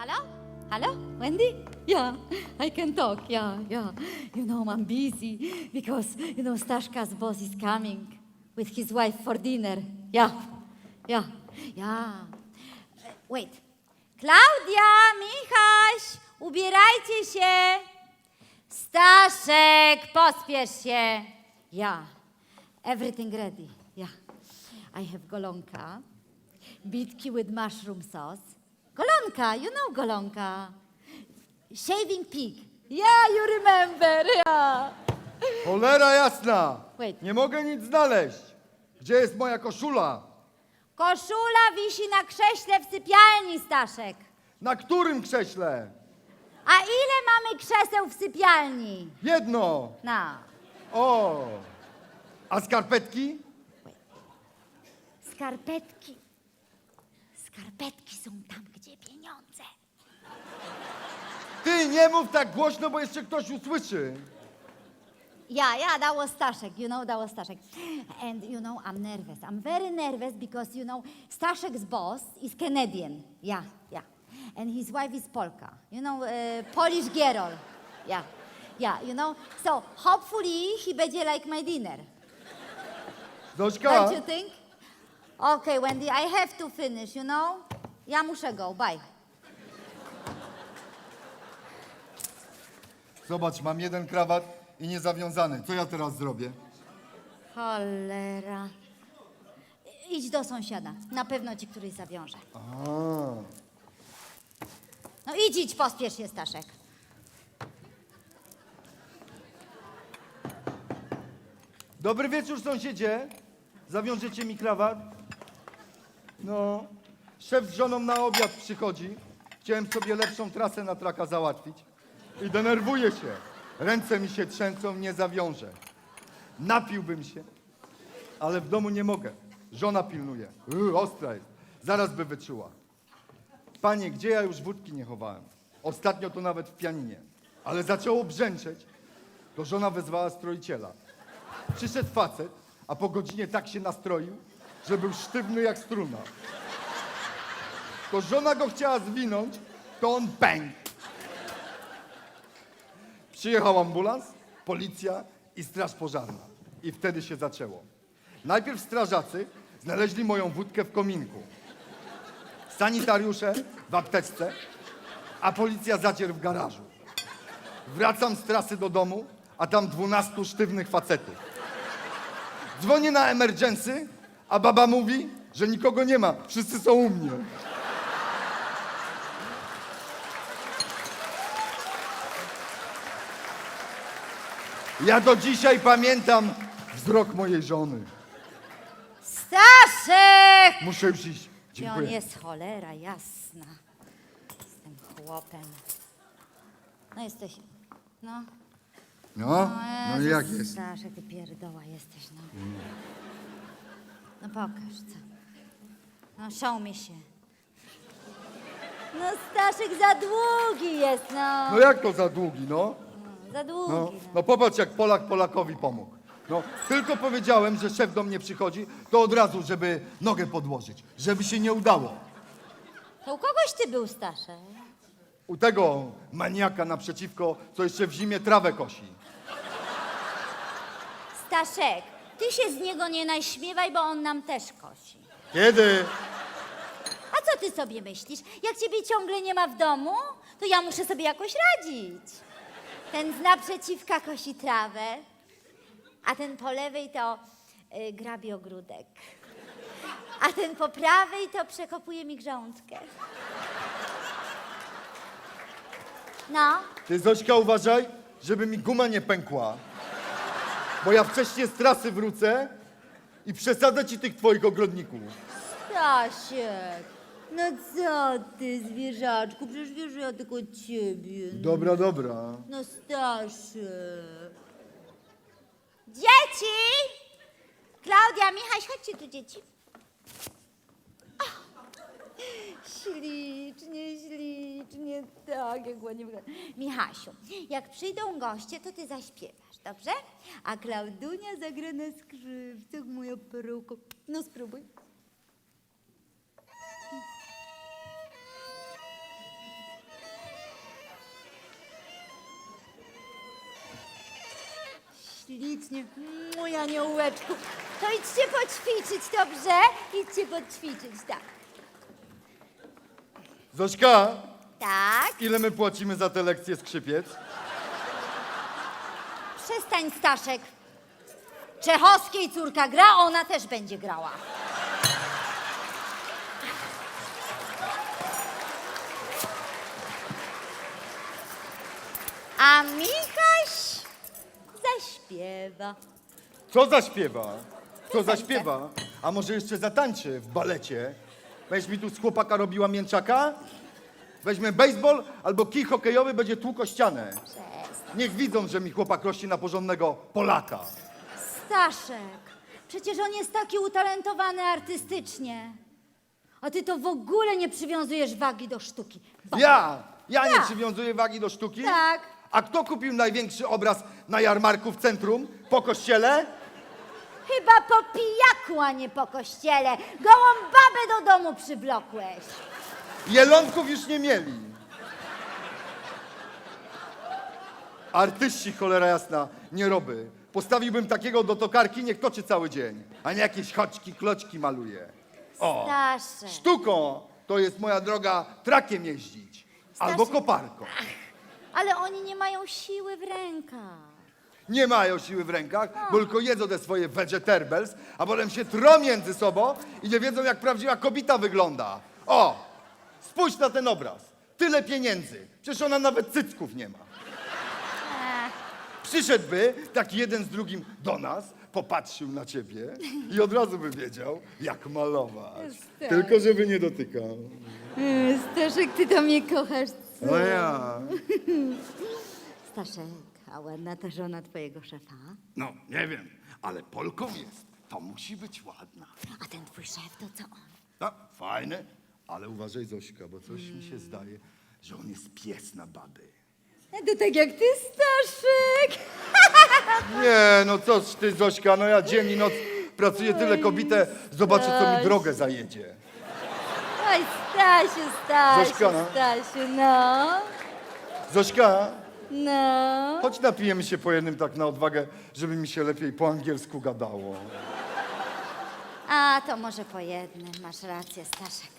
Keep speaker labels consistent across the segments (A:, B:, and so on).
A: Hello? Hello? Wendy? Yeah, I can talk. Yeah, yeah. You know, I'm busy because, you know, Staszka's boss is coming with his wife for dinner. Yeah, yeah, yeah. Uh, Wait. Klaudia, Michaś, ubierajcie się. Staszek, pospiesz się. Yeah, everything ready. Yeah. I have golonka, bitki with mushroom sauce. Golonka, you know golonka. Shaving pig. Yeah, you remember, yeah.
B: Cholera jasna!
A: Wait.
B: Nie mogę nic znaleźć. Gdzie jest moja koszula?
A: Koszula wisi na krześle w sypialni, Staszek.
B: Na którym krześle?
A: A ile mamy krzeseł w sypialni?
B: Jedno.
A: No.
B: O! A skarpetki?
A: Skarpetki. Skarpetki są tam, gdzie pieniądze.
B: Ty nie mów tak głośno, bo jeszcze ktoś usłyszy.
A: Yeah, yeah, that was Staszek, you know, that was Staszek. And, you know, I'm nervous. I'm very nervous because, you know, Staszek's boss is Canadian. Yeah, yeah. And his wife is Polka. You know, uh, Polish girl. Yeah, yeah, you know. So, hopefully he będzie like my dinner.
B: Zośka,
A: Don't you think? Okay, Wendy, I have to finish, you know? Ja muszę go, bye.
B: zobacz, mam jeden krawat i niezawiązany. Co ja teraz zrobię?
A: Cholera. Idź do sąsiada. Na pewno ci któryś zawiąże.
B: A,
A: No idź, idź, pospiesz się, Staszek.
B: Dobry wieczór, sąsiedzie. Zawiążecie mi krawat? No, szef z żoną na obiad przychodzi. Chciałem sobie lepszą trasę na traka załatwić. I denerwuję się. Ręce mi się trzęsą, nie zawiążę. Napiłbym się, ale w domu nie mogę. Żona pilnuje. Yy, ostra jest. Zaraz by wyczuła. Panie, gdzie ja już wódki nie chowałem? Ostatnio to nawet w pianinie. Ale zaczęło brzęczeć, to żona wezwała stroiciela. Przyszedł facet, a po godzinie tak się nastroił, że był sztywny jak struna. To żona go chciała zwinąć, to on pękł. Przyjechał ambulans, policja i straż pożarna. I wtedy się zaczęło. Najpierw strażacy znaleźli moją wódkę w kominku. Sanitariusze w apteczce, a policja zacier w garażu. Wracam z trasy do domu, a tam dwunastu sztywnych facetów. Dzwonię na emergency, a baba mówi, że nikogo nie ma, wszyscy są u mnie. Ja do dzisiaj pamiętam wzrok mojej żony.
A: Staszek!
B: Muszę już iść.
A: Gdzie on
B: Dziękuję.
A: jest, cholera jasna. Z tym chłopem. No jesteś, no.
B: No, no i jak jest?
A: Staszek, ty pierdoła jesteś, no. No pokaż, co. No, show mi się. No, Staszek za długi jest, no.
B: No jak to za długi, no?
A: No, za długi,
B: No,
A: no.
B: no popatrz, jak Polak Polakowi pomógł. No, tylko powiedziałem, że szef do mnie przychodzi, to od razu, żeby nogę podłożyć, żeby się nie udało.
A: To u kogoś ty był, Staszek?
B: U tego maniaka naprzeciwko, co jeszcze w zimie trawę kosi.
A: Staszek, ty się z niego nie naśmiewaj, bo on nam też kosi.
B: Kiedy?
A: A co ty sobie myślisz? Jak ciebie ciągle nie ma w domu, to ja muszę sobie jakoś radzić. Ten z naprzeciwka kosi trawę, a ten po lewej to y, grabie ogródek. A ten po prawej to przekopuje mi grządkę. No,
B: Ty, Zośka, uważaj, żeby mi guma nie pękła. Bo ja wcześniej z trasy wrócę i przesadzę ci tych twoich ogrodników.
A: Stasiek, no co ty, zwierzaczku, przecież wiesz, że ja tylko ciebie.
B: Dobra, dobra.
A: No Staszek. Dzieci! Klaudia, Michaś, chodźcie tu, dzieci. Ślicznie, ślicznie, tak, jak ładnie wygląda. Michasiu, jak przyjdą goście, to ty zaśpiewasz, dobrze? A Klaudunia zagra na skrzypcach, moja peruko. No spróbuj. Ślicznie, moja aniołeczku. To idźcie poćwiczyć, dobrze? Idźcie poćwiczyć, tak.
B: Zośka,
A: Tak,
B: ile my płacimy za te lekcje skrzypiec?
A: przestań, Staszek. Czechowskiej córka gra, ona też będzie grała. A Michaś zaśpiewa.
B: Co zaśpiewa? Co zaśpiewa? A może jeszcze zatańczy w balecie? Weź mi tu z chłopaka robiła mięczaka? Weźmie baseball albo kij hokejowy, będzie tłuko ścianę. Niech widzą, że mi chłopak rośnie na porządnego Polaka.
A: Staszek, przecież on jest taki utalentowany artystycznie. A ty to w ogóle nie przywiązujesz wagi do sztuki. Bo-
B: Ja! Ja nie
A: Ja.
B: przywiązuję wagi do sztuki?
A: Tak.
B: A kto kupił największy obraz na jarmarku w centrum? Po kościele?
A: Chyba po pijaku, a nie po kościele. Gołą babę do domu przywlokłeś.
B: Jelonków już nie mieli. Artyści, cholera jasna, nie roby. Postawiłbym takiego do tokarki, niech toczy cały dzień, a nie jakieś choćki, kloczki maluje. O,
A: Staszek.
B: sztuką to jest, moja droga, trakiem jeździć. Albo
A: Staszek.
B: koparką.
A: Ale oni nie mają siły w rękach.
B: Nie mają siły w rękach, bo tylko jedzą te swoje vegetables, a potem się trą między sobą i nie wiedzą, jak prawdziwa kobieta wygląda. O, spójrz na ten obraz. Tyle pieniędzy. Przecież ona nawet cycków nie ma. Przyszedłby taki jeden z drugim do nas, popatrzył na ciebie i od razu by wiedział, jak malować.
A: Tak.
B: Tylko żeby nie dotykał.
A: Staszek, ty to mnie kochasz.
B: No ja.
A: Staszek, a ładna ta żona twojego szefa?
B: No, nie wiem, ale Polką jest. To musi być ładna.
A: A ten twój szef to co on?
B: No, fajne, ale uważaj Zośka, bo coś mi się zdaje, że on jest pies na baby.
A: To tak jak ty, Staszek.
B: Nie, no coś ty Zośka, no ja dzień i noc pracuję tyle kobitę, zobaczę co mi
A: Staś.
B: drogę zajedzie.
A: Oj, Stasiu, Stasiu,
B: Zośka, no.
A: Stasiu, no.
B: Zośka,
A: No.
B: chodź napijemy się po jednym tak na odwagę, żeby mi się lepiej po angielsku gadało.
A: A, to może po jednym, masz rację, Staszek.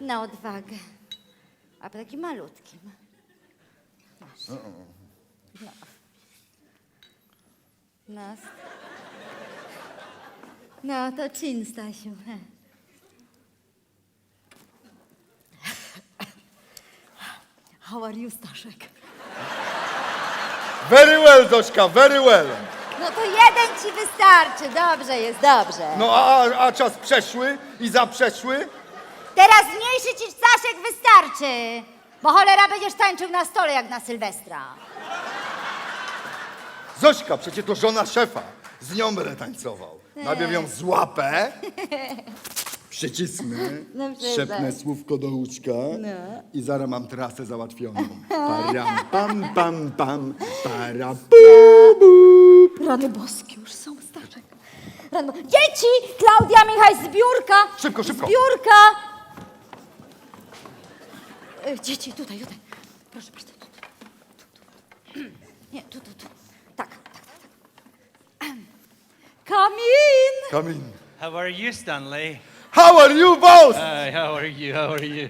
A: Na odwagę. A po takim malutkim. Masz. No. No. No, to czyn, Stasiu. How are you, Staszek?
B: Very well, Zośka, very well.
A: No to jeden ci wystarczy. Dobrze jest, dobrze.
B: No a, a czas przeszły i zaprzeszły?
A: Teraz mniejszy ci Staszek wystarczy. Bo cholera będziesz tańczył na stole jak na Sylwestra.
B: Zośka, przecież to żona szefa. Z nią będę tańcował. Najpierw ją złapę, przycisnę,
A: No
B: szepnę słówko do łóżka
A: No.
B: i zaraz mam trasę załatwioną. Param, pam, pam, pam, para, pu, bu.
A: Rany boskie już są, Staszek. Bo- Dzieci! Klaudia, Michał, zbiórka!
B: Szybko, szybko.
A: Zbiórka! E, Dzieci, tutaj, tutaj. Proszę, proszę. Tu, tu, tu, tu. Nie, tu, tu, tu. Tak, tak, tak. tak. Come in!
B: Come in.
C: How are you, Stanley?
B: How are you, both?
C: Hi, how are you? How are you?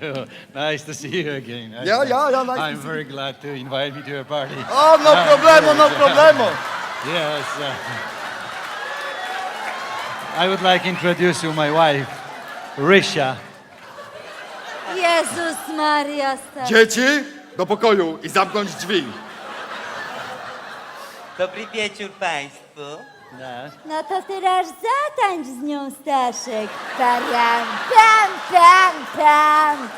C: Nice to see you again. Nice
B: Yeah, yeah, yeah, nice to
C: I'm
B: see
C: very glad to invite me to your party.
B: Oh, no problemo, no problemo.
C: Yes. Uh, I would like to introduce you my wife, Risha.
A: Jezus Maria, Staszek.
B: Dzieci, do pokoju i zamknąć drzwi.
D: Dobry wieczór Państwu.
C: No.
A: No to teraz zatańcz z nią, Staszek. Param, pam, pam, pam.